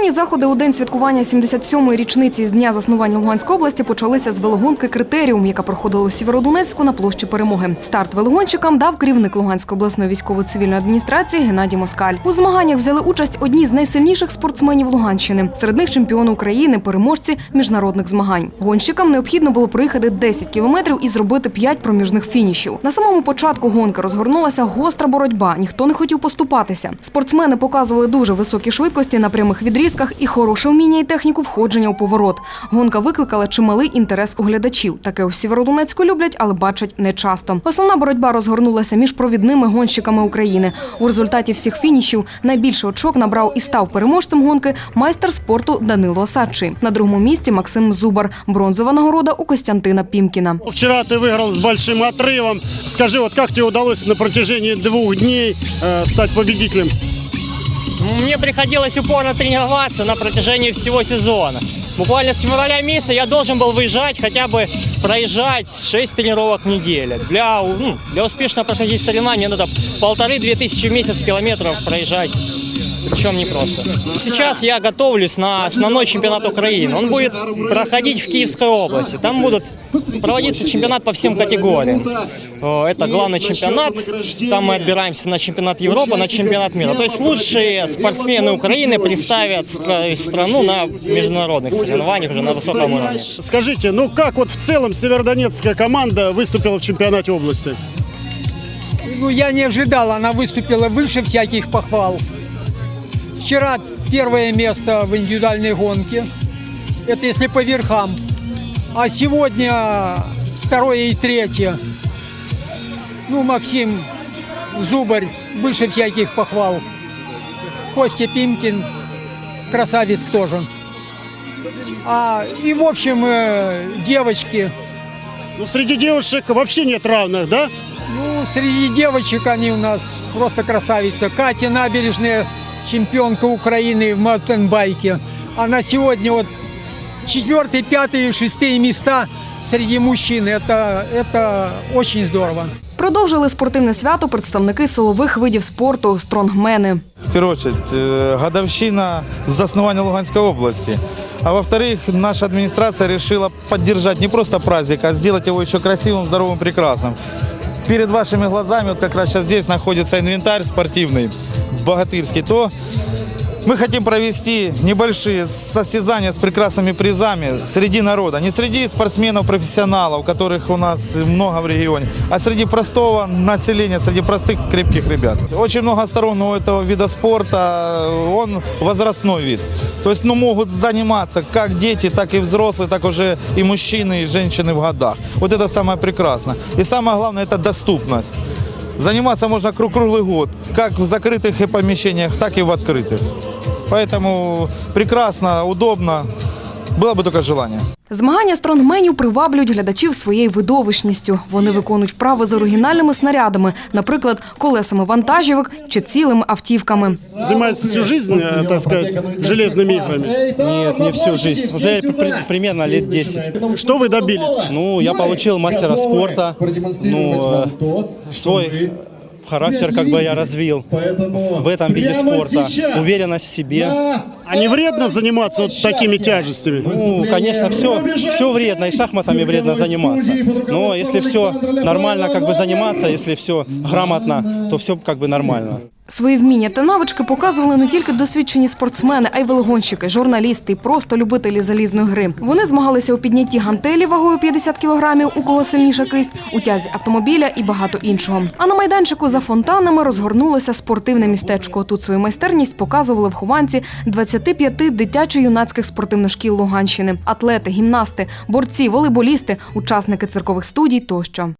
Основні заходи у день святкування 77-ї річниці з дня заснування Луганської області почалися з велогонки Критеріум, яка проходила у Сєвєродонецьку на площі Перемоги. Старт велогонщикам дав керівник Луганської обласної військово-цивільної адміністрації Геннадій Москаль. У змаганнях взяли участь одні з найсильніших спортсменів Луганщини. Серед них чемпіони України, переможці міжнародних змагань. Гонщикам необхідно було проїхати 10 кілометрів і зробити 5 проміжних фінішів. На самому початку гонки розгорнулася гостра боротьба. Ніхто не хотів поступатися. Спортсмени показували дуже високі швидкості на прямих відрізках і хороше вміння і техніку входження у поворот. Гонка викликала чималий інтерес у глядачів. Таке у Сєвєродонецьку люблять, але бачать не часто. Основна боротьба розгорнулася між провідними гонщиками України. У результаті всіх фінішів найбільше очок набрав і став переможцем гонки майстер спорту Данило Осадчий. На другому місці Максим Зубар. Бронзова нагорода у Костянтина Пімкіна. Вчера ты выиграл с большим отрывом. Скажи, вот как тебе удалось на протяжении двух дней э, стать победителем? Мне приходилось упорно тренироваться на протяжении всего сезона. Буквально с февраля месяца я должен был выезжать, хотя бы проезжать 6 тренировок в неделю. Для, ну, для успешно проходить соревнования надо полторы-две тысячи в месяц километров проезжать. Причем не просто. Сейчас я готовлюсь на основной чемпионат Украины. Он будет проходить в Киевской области. Там будут проводиться чемпионат по всем категориям. Это главный чемпионат. Там мы отбираемся на чемпионат Европы, на чемпионат мира. То есть лучшие спортсмены Украины представят стра- страну на международных соревнованиях уже на высоком уровне. Скажите, ну как вот в целом северодонецкая команда выступила в чемпионате области? Ну, я не ожидал, она выступила выше всяких похвал. Вчера первое место в индивидуальной гонке. Это если по верхам. А сегодня второе и третье. Ну, Максим Зубарь выше всяких похвал. Костя Пимкин красавец тоже. А, и, в общем, э, девочки, Ну, среди девушек вообще нет равных, да? Ну, среди девочек они у нас просто красавица. Катя Набережная, чемпионка Украины в маунтинбайке. Она сегодня вот четвертые, пятые, шестые места среди мужчин. Это, это очень здорово. Продовжили спортивне свято представники силових видів спорту стронгмени. В первую очередь, э, годовщина заснования Луганской области. А во-вторых, наша администрация решила поддержать не просто праздник, а сделать его еще красивым, здоровым, прекрасным. Перед вашими глазами, вот как раз сейчас здесь находится инвентарь спортивный, Богатырский, то мы хотим провести небольшие состязания с прекрасными призами среди народа. Не среди спортсменов-профессионалов, которых у нас много в регионе, а среди простого населения, среди простых крепких ребят. Очень много сторон у этого вида спорта, он возрастной вид. То есть ну, могут заниматься как дети, так и взрослые, так уже и мужчины, и женщины в годах. Вот это самое прекрасное. И самое главное, это доступность. Заниматься можно круг- круглый год, как в закрытых и помещениях, так и в открытых. Поэтому прекрасно, удобно. Было бы только желание. Змагання стронгменів приваблюють глядачів своєю видовищністю. Вони виконують вправи з оригінальними снарядами, наприклад, колесами вантажівок чи цілими автівками. Занимается всю жизнь, э, так сказать, железными играми. Нет, не всю жизнь. Уже при- примерно лет 10. Что вы добились? Ну, я получил мастера спорта. Ну, э, свой характер как бы я развил в этом виде спорта. Уверенность в себе. А не вредно заниматься вот такими тяжестями? Ну, конечно, все, все вредно, и шахматами вредно заниматься. Но если все нормально как бы заниматься, если все грамотно, то все как бы нормально. Свої вміння та навички показували не тільки досвідчені спортсмени, а й велогонщики, журналісти і просто любителі залізної гри. Вони змагалися у піднятті гантелі вагою 50 кілограмів, у кого сильніша кисть, у тязі автомобіля і багато іншого. А на майданчику за фонтанами розгорнулося спортивне містечко. Тут свою майстерність показували в Хованці 25 дитячо-юнацьких спортивних шкіл Луганщини, атлети, гімнасти, борці, волейболісти, учасники циркових студій тощо.